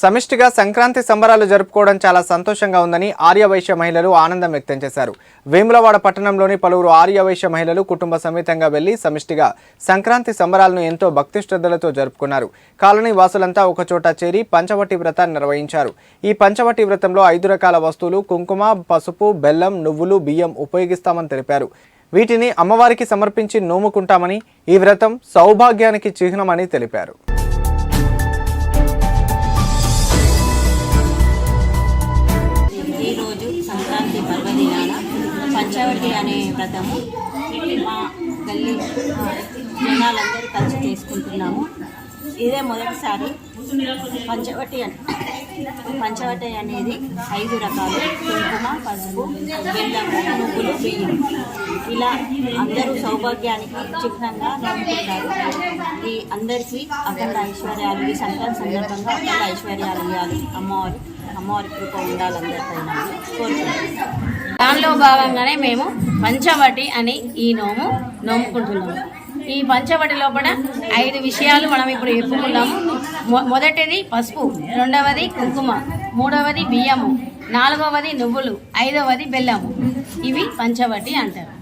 సమిష్టిగా సంక్రాంతి సంబరాలు జరుపుకోవడం చాలా సంతోషంగా ఉందని ఆర్యవైశ్య మహిళలు ఆనందం వ్యక్తం చేశారు. వేములవాడ పట్టణంలోని పలువురు ఆర్యవైశ్య మహిళలు కుటుంబ సమేతంగా వెళ్ళి సమిష్టిగా సంక్రాంతి సంబరాలను ఎంతో భక్తి శ్రద్ధలతో జరుపుకున్నారు. కాలనీ వాసులంతా ఒకచోట చేరి పంచవటి వ్రతాన్ని నిర్వహించారు. ఈ పంచవటి వ్రతంలో ఐదు రకాల వస్తువులు కుంకుమ పసుపు బెల్లం నువ్వులు బియ్యం ఉపయోగిస్తామని తెలిపారు. వీటిని అమ్మవారికి సమర్పించి నోముకుంటామని ఈ వ్రతం సౌభాగ్యానికి చిహ్నమని తెలిపారు. సంక్రాంతి పర్వదినాన పంచవటి అనే వ్రతము మా గల్లీ జనాలందరూ కలిసి చేసుకుంటున్నాము. ఇదే మొదటిసారి పంచవటి అని. పంచవటి అనేది ఐదు రకాలు. కుంకుమ పసుపు బెల్లము నువ్వులు బియ్యం. ఇలా అందరూ సౌభాగ్యానికి చిహ్నంగా నమ్ముకుంటారు. ఈ అందరికీ అఖండ ఐశ్వర్యాలు ఈ సంక్రాంతి సందర్భంగా అఖండ ఐశ్వర్యాలు ఇవ్వాలి. అమ్మవారు అమ్మవారి కృప ఉండాలి అందరిపైన. దానిలో భాగంగానే మేము పంచవటి అని ఈ నోము నోముకుంటున్నాము. ఈ పంచవటి లోపల ఐదు విషయాలు మనం ఇప్పుడు చెప్పుకున్నాము మొ- మొదటిది పసుపు రెండవది కుంకుమ మూడవది బియ్యము నాలుగవది నువ్వులు ఐదవది బెల్లము. ఇవి పంచవటి అంటారు.